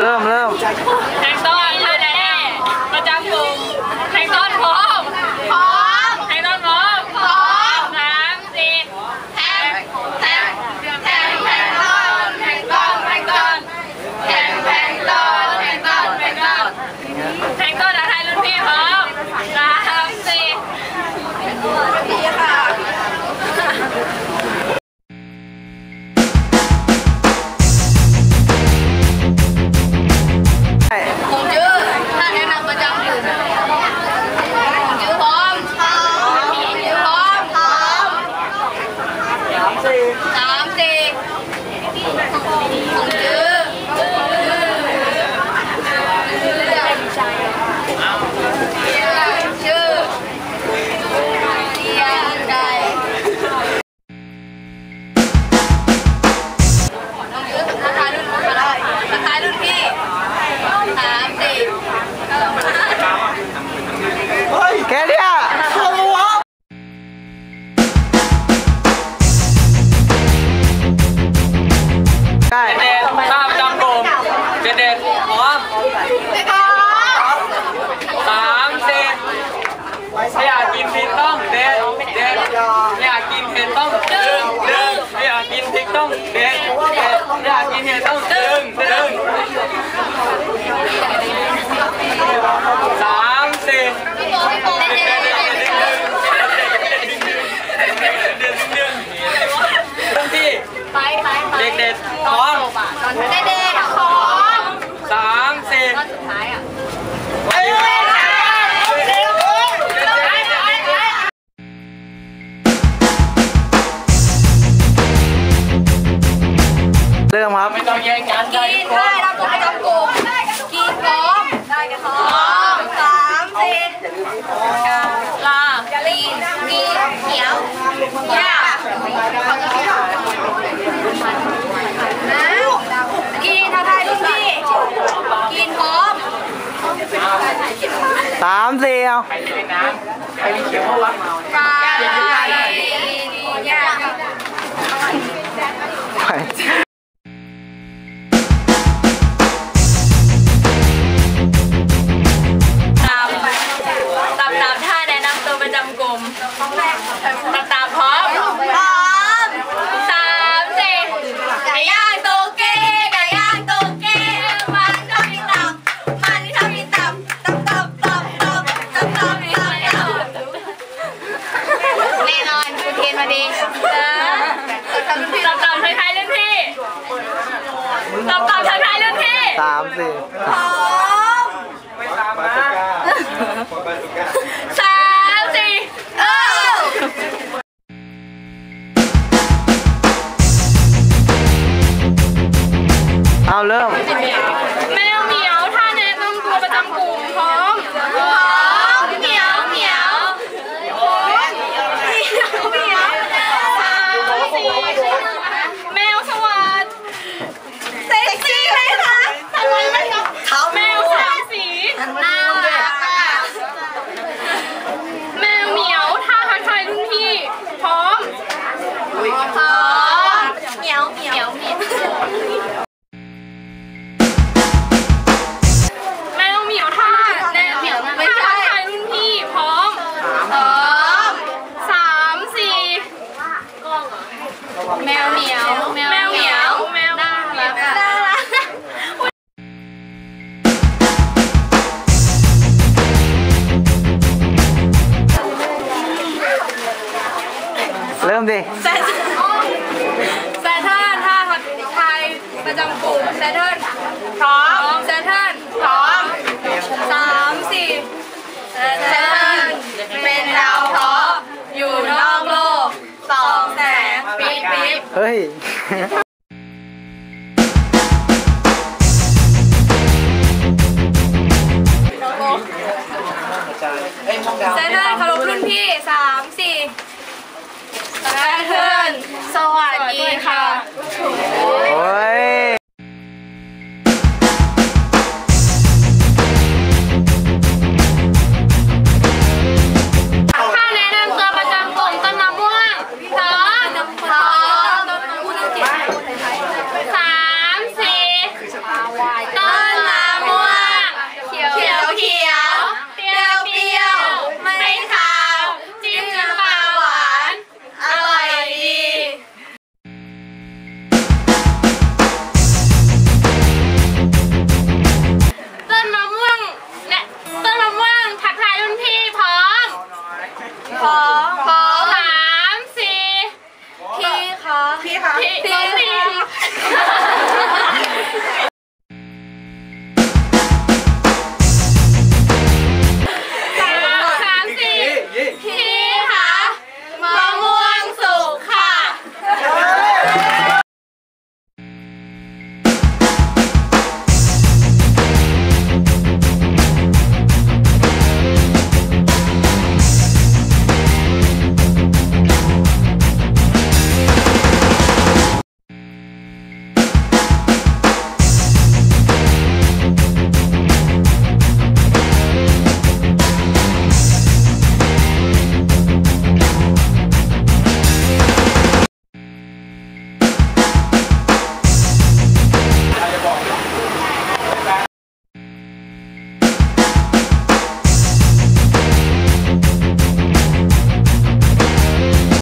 เริ่มเริ่ม สามเด็ดไม่อยากกินพริกต้องเด็ดเด็ดไม่อยากกินเห็ดต้องดึงดึงไม่อยากกินพริกต้องเด็ดเด็ดไม่อยากกินเห็ดต้องดึงดึงสามสี่เด็กเด็ดท้อง มครับได้องแย่งกันได้กิด้รับกลุ่มจับกินพร้อมได้กันพร้อมสามสี่ลาลีกีเขียวหาแล้วกินถ้าได้ทุกพี่กินพร้อมสามสี่เอาใครมีน้ำใครมีเขียวเข้าราไป ตอบก่อนทักทายรุ่นพี่สามสี่สองไม่ตามนะสามสี่เออเอาเริ่มแมวเหมียวท่าแนะนงตัวประจำกลุ่มพร้อมพร้อมเหมียวเหมียวพร้ยเหมียวเหมียวสามสี่ ดิแซทแซเทิร์นท่าครัไทยประจำกลุ่มแซนเทิร์นพร้อมแซนเทิร์นพร้อมสามสี่แซนเทิร์นเป็นดาวเพราอยู่นอกโลกสองแสนปี๊บเฮ้ย แพทเทิร์นสวัสดีค่ะ